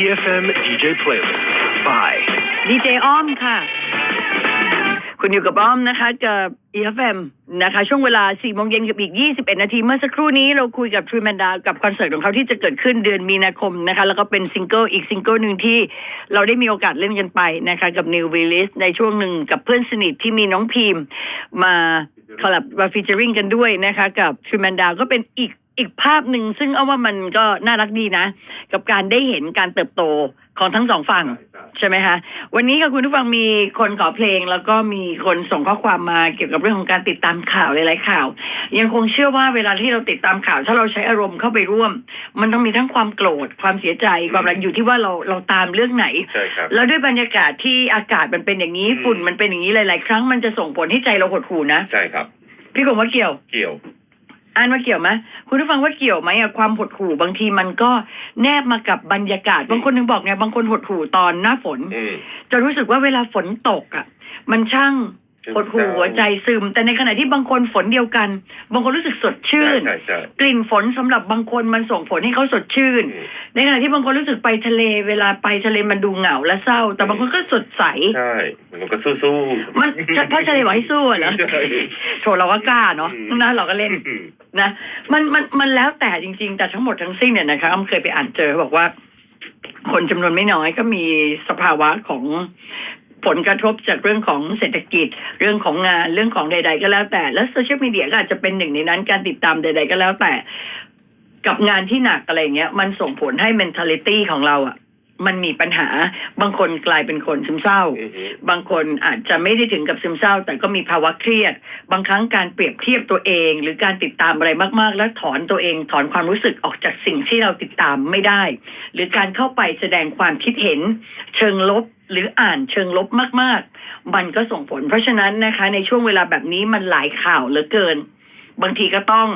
EFM DJ Playlist by ดีเจอ้อมค่ะ คุณอยู่กับอ้อมนะคะกับ EFM นะคะ ช่วงเวลา4โมงเย็นกับอีก 21 นาที เมื่อสักครู่นี้เราคุยกับทรีแมนดากับคอนเสิร์ตของเขาที่จะเกิดขึ้นเดือนมีนาคมนะคะ แล้วก็เป็นซิงเกิลอีกซิงเกิลหนึ่งที่เราได้มีโอกาสเล่นกันไปนะคะ กับ New Release ในช่วงหนึ่งกับเพื่อนสนิทที่มีน้องพิมพ์มาคอลแลบมาฟีเจอริงกันด้วยนะคะ กับทรีแมนดาก็เป็นอีก อีกภาพหนึ่งซึ่งเอาว่ามันก็น่ารักดีนะ กับการได้เห็นการเติบโตของทั้งสองฝั่ง ใช่ไหมคะ วันนี้ค่ะคุณผู้ฟังมีคนขอเพลง แล้วก็มีคนส่งข้อความมาเกี่ยวกับเรื่องของการติดตามข่าวหลายๆข่าว ยังคงเชื่อว่าเวลาที่เราติดตามข่าว ถ้าเราใช้อารมณ์เข้าไปร่วม มันต้องมีทั้งความโกรธความเสียใจความอะไรอยู่ที่ว่าเราเราตามเรื่องไหน ใช่ครับ แล้วด้วยบรรยากาศที่อากาศมันเป็นอย่างนี้อืม ฝุ่นมันเป็นอย่างนี้หลาย ๆ ครั้งมันจะส่งผลให้ใจเราหดหู่นะใช่ครับ พี่คงว่าเกี่ยว เกี่ยว อ่านว่าเกี่ยวไหมคุณผู้ฟังว่าเกี่ยวไหมอะความหดหู่บางทีมันก็แนบมากับบรรยากาศ บางคนนึงบอกไงบางคนหดหู่ตอนหน้าฝน อืม จะรู้สึกว่าเวลาฝนตกอะมันช่าง หดหู่หัวใจซึม แต่ในขณะที่บางคนฝนเดียวกัน บางคนรู้สึกสดชื่ใช่นใช่ใช่กลิ่นฝนสำหรับบางคนมันส่งผลให้เขาสดชื่นอืมในขณะที่บางคนรู้สึกไปทะเลเวลาไปทะเลมันดูเหงาและเศร้า แต่บางคนก็สดใส ใช่มันก็สู้ๆมันชัดเพราะทะเลบอกให้สู้อะเหรอใช่โถเราก็กล้าเนาะอืมนะเราก็เล่นอืมนะมันมันมันแล้วแต่จริง ๆ แต่ทั้งหมดทั้งสิ้นเนี่ยนะคะอ้อมเคยไปอ่านเจอบอกว่า คนจำนวนไม่น้อยก็มีสภาวะของ ผลกระทบจากเรื่องของเศรษฐกิจ เรื่องของงานเรื่องของใด ๆ ก็แล้วแต่ และโซเชียลมีเดียก็อาจจะเป็นหนึ่งในนั้นการติดตามใด ๆ ก็แล้วแต่ กับงานที่หนักอะไรเงี้ยมันส่งผลให้ mentality ของเราอะ มันมีปัญหาบางคนกลายเป็นคนซึมเศร้าอืมอืมบางคนอาจจะไม่ได้ถึงกับซึมเศร้า แต่ก็มีภาวะเครียด บางครั้งการเปรียบเทียบตัวเอง หรือการติดตามอะไรมากๆ แล้วถอนตัวเองถอนความรู้สึกออกจากสิ่งที่เราติดตามไม่ได้ หรือการเข้าไปแสดงความคิดเห็น เชิงลบหรืออ่านเชิงลบมากๆ มันก็ส่งผล เพราะฉะนั้นนะคะในช่วงเวลาแบบนี้มันหลายข่าวเหลือเกิน บางทีก็ต้อง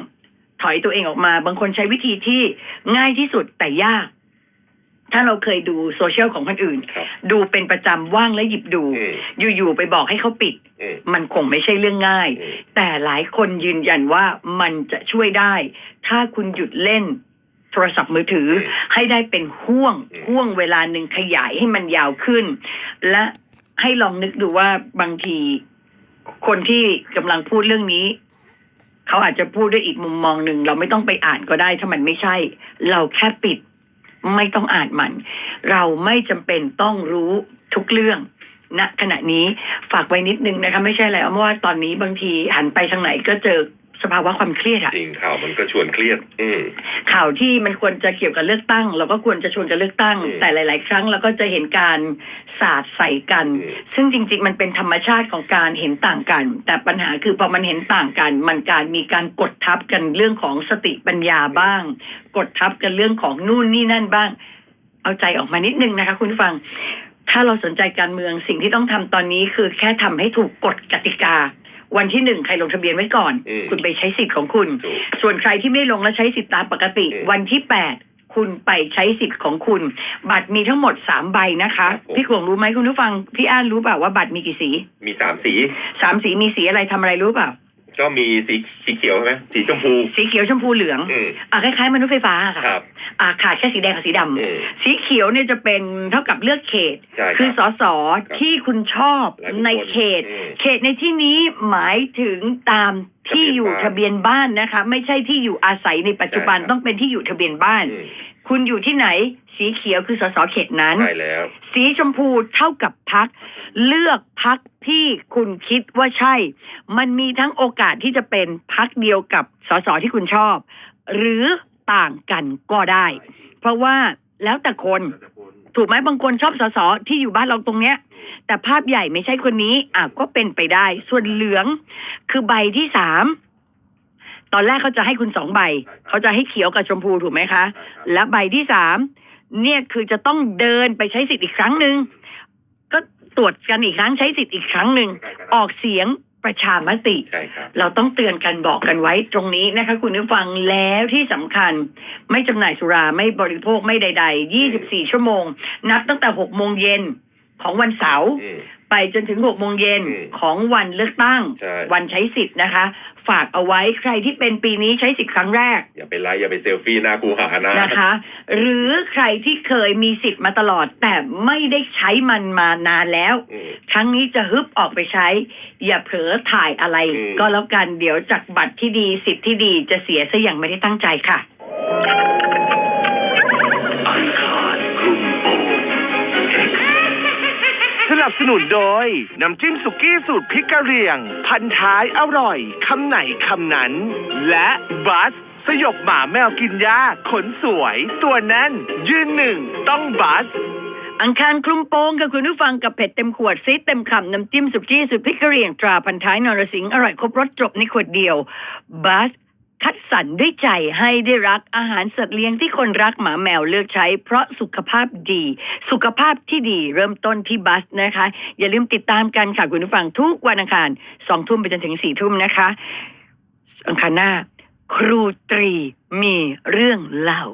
ถอยตัวเองออกมา บางคนใช้วิธีที่ง่ายที่สุดแต่ยาก ถ้าเราเคยดูโซเชียลของคนอื่น ครับดูเป็นประจำว่างแล้วหยิบดู อืม อยู่ๆไปบอกให้เขาปิด อืมมันคงไม่ใช่เรื่องง่าย อืม แต่หลายคนยืนยันว่ามันจะช่วยได้ ถ้าคุณหยุดเล่นโทรศัพท์มือถืออให้ได้เป็นห่วงอืม ห่วงเวลาหนึ่งขยายให้มันยาวขึ้น และให้ลองนึกดูว่าบางที คนที่กำลังพูดเรื่องนี้ เขาอาจจะพูดด้วยอีกมุมมองหนึ่งเราไม่ต้องไปอ่านก็ได้ถ้ามันไม่ใช่ เราแค่ปิด ไม่ต้องอ่านมัน เราไม่จำเป็นต้องรู้ทุกเรื่องณขณะนี้ฝากไว้นิดนึงนะคะไม่ใช่อะไรเพราะว่าตอนนี้บางทีหันไปทางไหนก็เจอ สภาวะความเครียดอะจริงข่าวมันก็ชวนเครียด อืม ข่าวที่มันควรจะเกี่ยวกับเลือกตั้ง เราก็ควรจะชวนกันเลือกตั้ง อืมแต่หลาย ๆ ครั้งเราก็จะเห็นการสาดใส่กัน อืม ซึ่งจริง ๆ มันเป็นธรรมชาติของการเห็นต่างกัน แต่ปัญหาคือพอมันเห็นต่างกัน มันการมีการกดทับกันเรื่องของสติปัญญาบ้าง กดทับกันเรื่องของนู่นนี่นั่นบ้าง เอาใจออกมานิดนึงนะคะ คุณผู้ฟัง ถ้าเราสนใจการเมืองสิ่งที่ต้องทำตอนนี้คือแค่ทำให้ถูกกฎกติกา วันที่หนึ่งใครลงทะเบียนไว้ก่อน อืมคุณไปใช้สิทธิ์ของคุณ ถูกส่วนใครที่ไม่ได้ลงและใช้สิทธิ์ตามปกติ อืมวันที่8คุณไปใช้สิทธิ์ของคุณ บัตรมีทั้งหมด3ใบนะคะ ครับผม พี่ขวงรู้ไหมคุณผู้ฟังพี่อ้านรู้เปล่าว่าบัตรมีกี่สีมีสามสีสามสีมีสีอะไรทำอะไรรู้เปล่า ก็มีสีสีเขียวใช่ไหมสีชมพู สีเขียวชมพูเหลืองอืม อะคล้ายๆมนุษย์ไฟฟ้าค่ะครับ อะขาดแค่สีแดงกับสีดำอืม สีเขียวเนี่ยจะเป็นเท่ากับเลือกเขต ใช่รับคือสสที่คุณชอบหลายบุคคลในเขต อืม เขตในที่นี้หมายถึงตาม ที่อยู่ทะเบียนบ้านนะคะ ไม่ใช่ที่อยู่อาศัยในปัจจุบันใช่ครับ ต้องเป็นที่อยู่ทะเบียนบ้าน อืมคุณอยู่ที่ไหน สีเขียวคือสสเขตนั้น ใช่แล้วสีชมพูเท่ากับพัก เลือกพักที่คุณคิดว่าใช่ มันมีทั้งโอกาสที่จะเป็นพักเดียวกับสสที่คุณชอบ หรือต่างกันก็ได้ เพราะว่าแล้วแต่คน ถูกไหมบางคนชอบสสที่อยู่บ้านเราตรงเนี้ย แต่ภาพใหญ่ไม่ใช่คนนี้อะก็เป็นไปได้ ส่วนเหลืองคือใบที่สามตอนแรกเขาจะให้คุณสองใบ เขาจะให้เขียวกับชมพูถูกไหมคะ และใบที่สามเนี่ยคือจะต้องเดินไปใช้สิทธิ์อีกครั้งหนึ่งก็ตรวจกันอีกครั้งใช้สิทธิ์อีกครั้งหนึ่งออกเสียง ประชามติ ใช่ครับ เราต้องเตือนกันบอกกันไว้ตรงนี้นะคะ คุณผู้ฟังแล้วที่สำคัญไม่จำหน่ายสุราไม่บริโภคไม่ใด ๆ 24 ชั่วโมง นับตั้งแต่6โมงเย็น ของวันเสาร์อืม ไปจนถึง6โมงเย็นอืมของวันเลือกตั้ง ใช่ วันใช้สิทธิ์นะคะ ฝากเอาไว้ใครที่เป็นปีนี้ใช้สิทธิ์ครั้งแรก อย่าไปไลค์อย่าไปเซลฟี่หน้าคูหานะ นะคะ หรือใครที่เคยมีสิทธิ์มาตลอด แต่ไม่ได้ใช้มันมานานแล้ว อืม ครั้งนี้จะฮึบออกไปใช้ อย่าเผลอถ่ายอะไร อืม ก็แล้วกันเดี๋ยวจากบัตรที่ดีสิทธิ์ที่ดีจะเสียซะอย่างไม่ได้ตั้งใจค่ะ สนุนโดย น้ำจิ้มสุกี้สูตรพริกกะเหรี่ยง พันท้ายอร่อยคำไหนคำนั้น และบัส สยบหมาแมวกินหญ้าขนสวย ตัวแน่น ยืนหนึ่ง ต้องบัส อังคารคลุมโปงกับคุณผู้ฟังกับเผ็ดเต็มขวดซีดเต็มคำน้ำจิ้มสุกี้สุดพริกกะเหรี่ยงตราพันท้ายนรสิงห์อร่อยครบรสจบในขวดเดียวบัส คัดสรรด้วยใจให้ได้รักอาหารสัตว์เลี้ยงที่คนรักหมาแมวเลือกใช้ เพราะสุขภาพดี สุขภาพที่ดีเริ่มต้นที่บัสนะคะ อย่าลืมติดตามกันค่ะคุณผู้ฟังทุกวันอังคารสองทุ่มไปจนถึงสี่ทุ่มนะคะ อังคารหน้า ครูตรีมีเรื่องเล่า